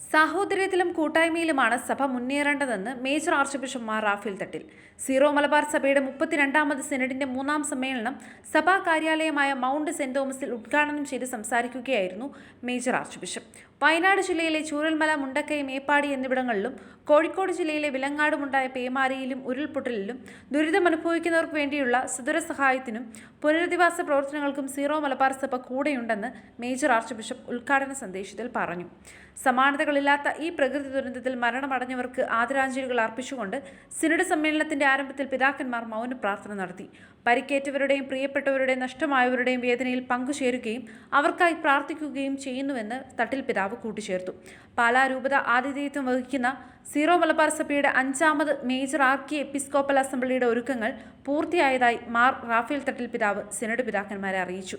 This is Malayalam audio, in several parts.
സാഹോദര്യത്തിലും കൂട്ടായ്മയിലുമാണ് സഭ മുന്നേറേണ്ടതെന്ന് major archbishop Mar Raphael Thattil. Syro Malabar സഭയുടെ മുപ്പത്തിരണ്ടാമത് സിനഡിന്റെ മൂന്നാം സമ്മേളനം സഭാ കാര്യാലയമായ മൗണ്ട് സെന്റ് തോമസിൽ ഉദ്ഘാടനം ചെയ്ത് സംസാരിക്കുകയായിരുന്നു മേജർ ആർച്ച് ബിഷപ്പ് വയനാട് ജില്ലയിലെ ചൂരൽമല മുണ്ടക്കൈ മേപ്പാടി എന്നിവിടങ്ങളിലും കോഴിക്കോട് ജില്ലയിലെ വിലങ്ങാടുമുണ്ടായ പേമാരിയിലും ഉരുൾപൊട്ടലിലും ദുരിതമനുഭവിക്കുന്നവർക്ക് വേണ്ടിയുള്ള സുദൂര സഹായത്തിനും പുനരധിവാസ പ്രവർത്തനങ്ങൾക്കും സീറോ മലബാർ സഭ കൂടെയുണ്ടെന്ന് മേജർ ആർച്ച് ബിഷപ്പ് ഉദ്ഘാടന സന്ദേശത്തിൽ പറഞ്ഞു. സമാനതകളില്ലാത്ത ഈ പ്രകൃതി ദുരന്തത്തിൽ മരണമടഞ്ഞവർക്ക് ആദരാഞ്ജലികൾ അർപ്പിച്ചുകൊണ്ട് സിനഡ് സമ്മേളനത്തിന്റെ ആരംഭത്തിൽ പിതാക്കന്മാർ മൗന പ്രാർത്ഥന നടത്തി. പരിക്കേറ്റവരുടെയും പ്രിയപ്പെട്ടവരുടെയും നഷ്ടമായവരുടെയും വേദനയിൽ പങ്കുചേരുകയും അവർക്കായി പ്രാർത്ഥിക്കുകയും ചെയ്യുന്നുവെന്ന് തട്ടിൽ പിതാവ് കൂട്ടിച്ചേർത്തു. പാലാ രൂപത ആതിഥേയത്വം വഹിക്കുന്ന സീറോ മലബാർ സഭയുടെ അഞ്ചാമത് മേജർ ആർക്കി എപ്പിസ്കോപ്പൽ അസംബ്ലിയുടെ ഒരുക്കങ്ങൾ പൂർത്തിയായതായി മാർ റാഫേൽ തട്ടിൽ പിതാവ് സിനഡ് പിതാക്കന്മാരെ അറിയിച്ചു.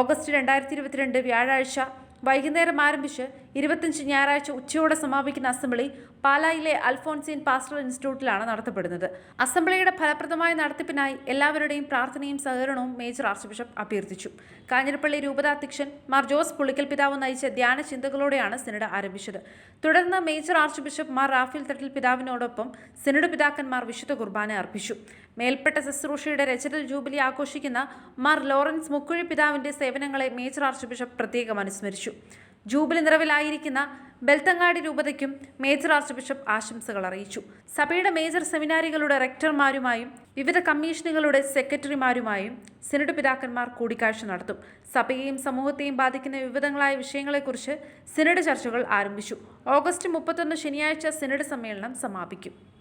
ഓഗസ്റ്റ് രണ്ടായിരത്തി ഇരുപത്തിരണ്ട് വ്യാഴാഴ്ച വൈകുന്നേരം ആരംഭിച്ച് ഇരുപത്തിയഞ്ച് ഞായറാഴ്ച ഉച്ചയോടെ സമാപിക്കുന്ന അസംബ്ലി പാലായിലെ അൽഫോൺസീൻ പാസ്റ്റർ ഇൻസ്റ്റിറ്റ്യൂട്ടിലാണ് നടത്തപ്പെടുന്നത്. അസംബ്ലിയുടെ ഫലപ്രദമായ നടത്തിപ്പിനായി എല്ലാവരുടെയും പ്രാർത്ഥനയും സഹകരണവും മേജർ ആർച്ച് ബിഷപ്പ് അഭ്യർത്ഥിച്ചു. കാഞ്ഞിരപ്പള്ളി രൂപതാധ്യക്ഷൻ മാർ ജോസ് പുളിക്കൽ പിതാവ് നയിച്ച ധ്യാന ചിന്തകളോടെയാണ് സിനഡ് ആരംഭിച്ചത്. തുടർന്ന് major archbishop Mar Raphael Thattil പിതാവിനോടൊപ്പം synod പിതാക്കന്മാർ വിശുദ്ധ കുർബാന അർപ്പിച്ചു. മേൽപ്പെട്ട ശുശ്രൂഷയുടെ രചന ജൂബിലി ആഘോഷിക്കുന്ന മാർ ലോറൻസ് മുക്കുഴി പിതാവിന്റെ സേവനങ്ങളെ മേജർ ആർച്ച് ബിഷപ്പ് പ്രത്യേകം അനുസ്മരിച്ചു. ജൂബിലി നിറവിലായിരിക്കുന്ന ബെൽത്തങ്ങാടി രൂപതയ്ക്കും മേജർ ആർച്ച് ബിഷപ്പ് ആശംസകൾ അറിയിച്ചു. സഭയുടെ മേജർ സെമിനാരികളുടെ റെക്ടർമാരുമായും വിവിധ കമ്മീഷനുകളുടെ സെക്രട്ടറിമാരുമായും സിനഡ് പിതാക്കന്മാർ കൂടിക്കാഴ്ച നടത്തും. സഭയെയും സമൂഹത്തെയും ബാധിക്കുന്ന വിവിധങ്ങളായ വിഷയങ്ങളെക്കുറിച്ച് സിനഡ് ചർച്ചകൾ ആരംഭിച്ചു. ഓഗസ്റ്റ് മുപ്പത്തൊന്ന് ശനിയാഴ്ച സിനഡ് സമ്മേളനം സമാപിക്കും.